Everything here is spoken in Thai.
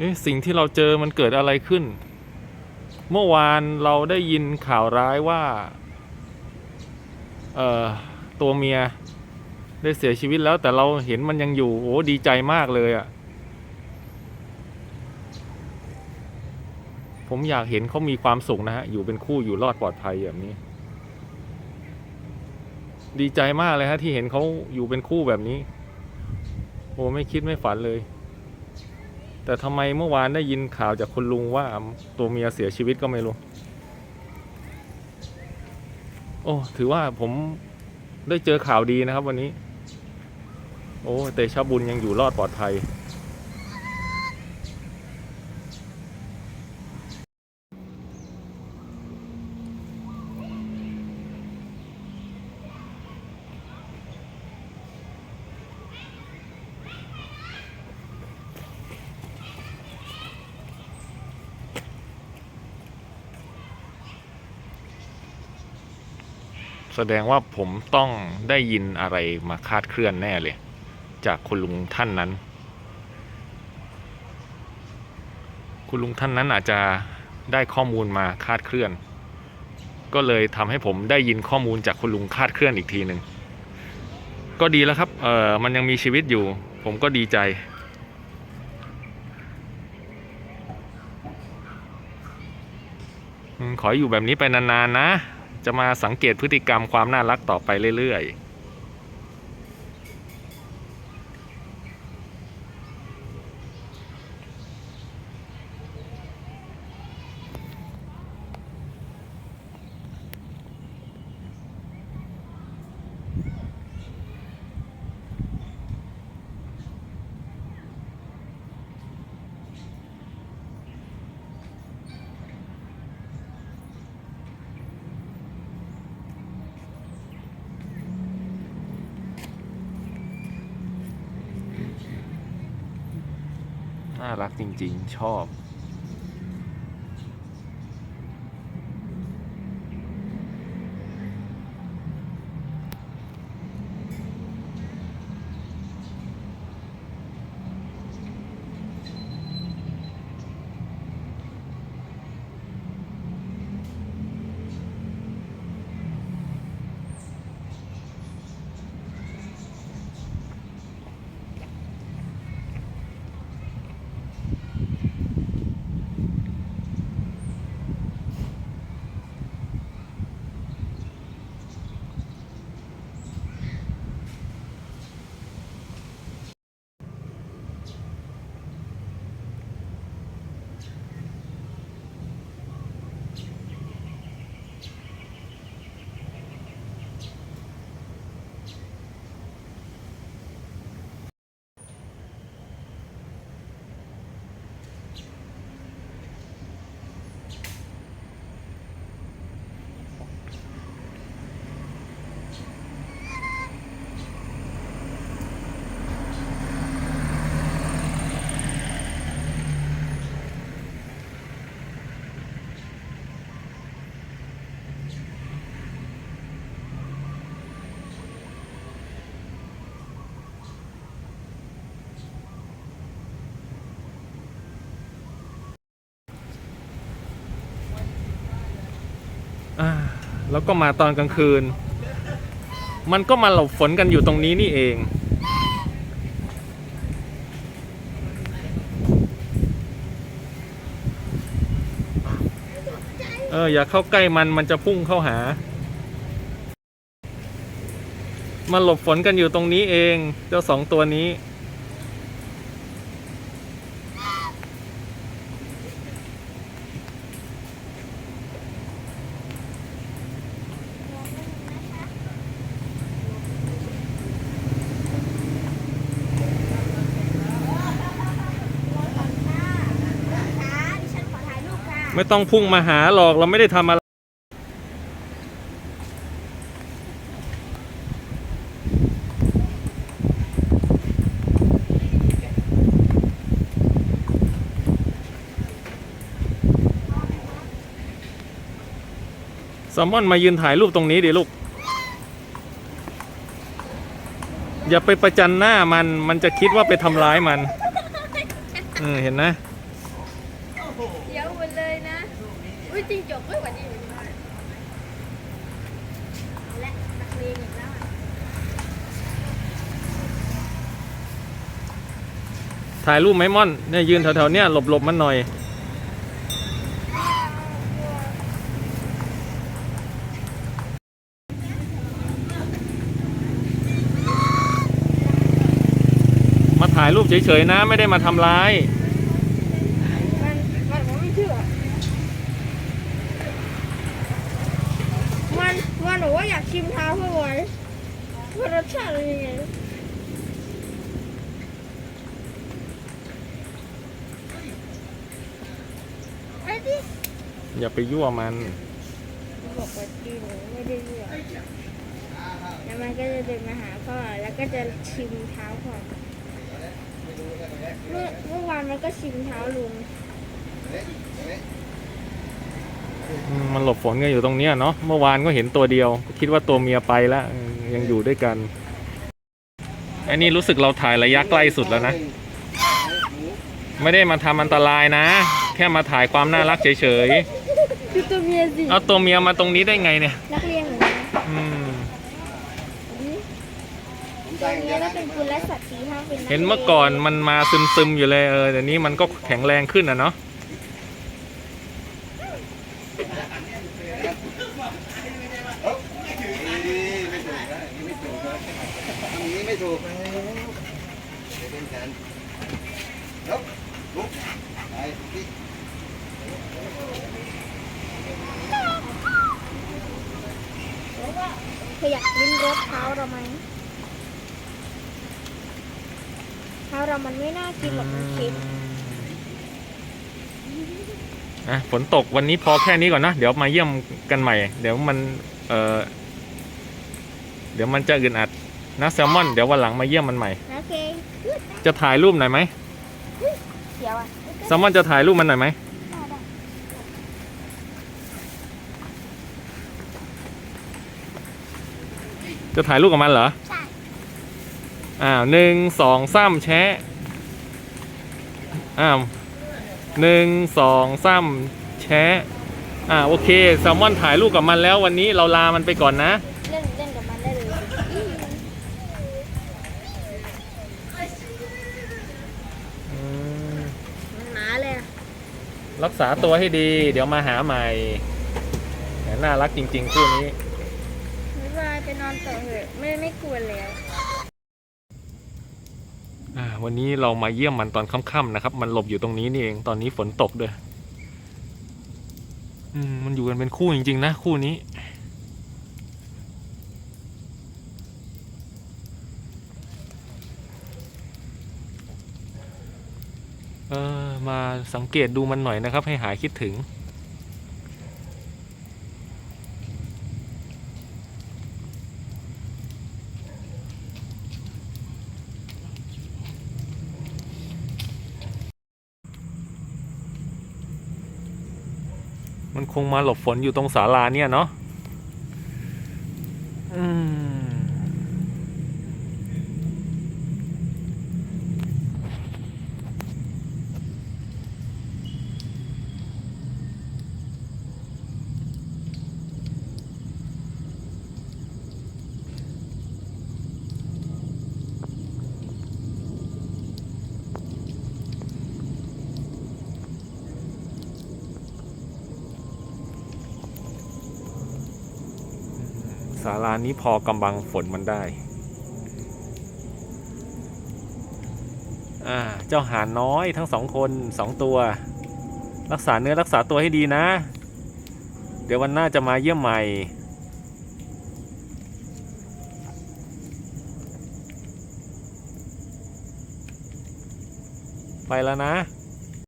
เอ๊ะสิ่งที่เราเจอมันเกิดอะไรขึ้น เมื่อวานเราได้ยินข่าวร้ายว่าเอ่อตัวเมียได้เสียชีวิตแล้ว แต่เราเห็นมันยังอยู่โอ้ดีใจมากเลยอะ่ะ ผมอยากเห็นเขามีความสุขนะฮะ อยู่เป็นคู่อยู่รอดปลอดภัยแบบนี้ ดีใจมากเลยฮะ ที่เห็นเขาอยู่เป็นคู่แบบนี้ โอ้ไม่คิดไม่ฝันเลย แต่ทำไมเมื่อวานได้ยินข่าวจากคุณลุงว่าตัวเมียเสียชีวิตก็ไม่รู้ โอ้ถือว่าผมได้เจอข่าวดีนะครับวันนี้ โอ้เตชะบุญยังอยู่รอดปลอดภัย แสดงว่าผมต้องได้ยินอะไรมาคาดเคลื่อนแน่เลย จากคุณลุงท่านนั้น คุณลุงท่านนั้นอาจจะได้ข้อมูลมาคาดเคลื่อน ก็เลยทำให้ผมได้ยินข้อมูลจากคุณลุงคาดเคลื่อนอีกทีหนึ่งก็ดีแล้วครับเออมันยังมีชีวิตอยู่ ผมก็ดีใจอืมขออยู่แบบนี้ไปนานๆนะ จะมาสังเกตพฤติกรรมความน่ารักต่อไปเรื่อยๆ น่ารักจริง ๆ ชอบ แล้วก็มาตอนกลางคืน มันก็มาหลบฝนกันอยู่ตรงนี้นี่เอง เออ อย่าเข้าใกล้มันมันจะพุ่งเข้าหามาหลบฝนกันอยู่ตรงนี้เอง เจ้าสองตัวนี้ ค่ะดิฉันขอถ่ายรูปค่ะ ไม่ต้องพุ่งมาหาหรอกเราไม่ได้ทำอะไรแซลมอนมายืนถ่ายรูปตรงนี้ดิลูก อย่าไปประจันหน้ามัน มันจะคิดว่าไปทำร้ายมัน เออ เห็นนะแซเขียวหมดเลยนะ อุ้ยจริงจกด้วยกว่านี้และนักเรียนอีกแล้วถ่ายรูปไหมม่อนเนี่ยยืนแถวๆเนี่ยหลบๆมันหน่อย มาถ่ายรูปเฉยๆนะไม่ได้มาทำร้าย มันมันผมไม่เชื่อ มันมันบอกว่าอยากชิมเท้าเพื่อไว้ ว่ารสชาติเป็นยังไงไอ้ที่อย่าไปยั่วมัน บอกว่าจีหนูไม่ได้เลือกแล้วมันก็จะเดินมาหาพ่อแล้วก็จะชิมเท้าพ่อเมื่อเมื่อวานมันก็ชิมเท้าลุงอืมมันหลบฝนกันอยู่ตรงเนี้ยเนาะ เมื่อวานก็เห็นตัวเดียว คิดว่าตัวเมียไปแล้วเออ ยังอยู่ด้วยกัน อันนี้รู้สึกเราถ่ายระยะใกล้สุดแล้วนะ ไม่ได้มาทำอันตรายนะ แค่มาถ่ายความน่ารักเฉยดูตัวเมียสิ ๆ เอาตัวเมียมาตรงนี้ได้ไงเนี่ย นักเรียนเหมือนกันอืม ตัวเมียแล้วเป็นคุณและสัตว์สีห้าเป็นกเห็นเมื่อก่อนมันมาซึมๆอยู่เลยเออเดี๋ยวนี้มันก็แข็งแรงขึ้นอะเนาะ อย่างนี้ไม่ถูกนะอย่างนี้ไม่ถูกเดี๋ยวเป็นแขนลุกลุกไปที่เธออยากลิ้มรสเท้าเราไหมเท้าเรามันไม่น่ากินหรอกมันเค็มอะฝนตกวันนี้พอแค่นี้ก่อนนะ เดี๋ยวมาเยี่ยมกันใหม่ เดี๋ยวมัน เออเดี๋ยวมันจะอึดอัด นะแซลมอนเดี๋ยววันหลังมาเยี่ยมมันใหม่ โอเคจะถ่ายรูปหน่อยไหมเดี๋ยวอะแซลมอนจะถ่ายรูปมันหน่อยไหมได้ได้จะถ่ายรูปกับมันเหรอใช่อ้าวหนึ่งสองสามแชะอ้าวหนึ่งสองสามแชะอ่าโอเคแซลมอนถ่ายรูปกับมันแล้ววันนี้เราลามันไปก่อนนะ รักษาตัวให้ดี เดี๋ยวมาหาใหม่แหมน่ารักจริง ๆ คู่นี้บ๊ายบายไปนอนต่อเถอะไม่ไม่กลัวแล้วอ่าวันนี้เรามาเยี่ยมมันตอนค่ำๆนะครับ มันหลบอยู่ตรงนี้นี่เองตอนนี้ฝนตกด้วยอืมมันอยู่กันเป็นคู่จริง ๆ นะ คู่นี้ เออมาสังเกตดูมันหน่อยนะครับ ให้หายคิดถึง มันคงมาหลบฝนอยู่ตรงศาลาเนี่ยเนาะอืม ศาลานี้พอกำบังฝนมันได้ อ่า เจ้าหานน้อยทั้งสองคนสองตัว รักษาเนื้อรักษาตัวให้ดีนะ เดี๋ยววันหน้าจะมาเยี่ยมใหม่ ไปแล้วนะ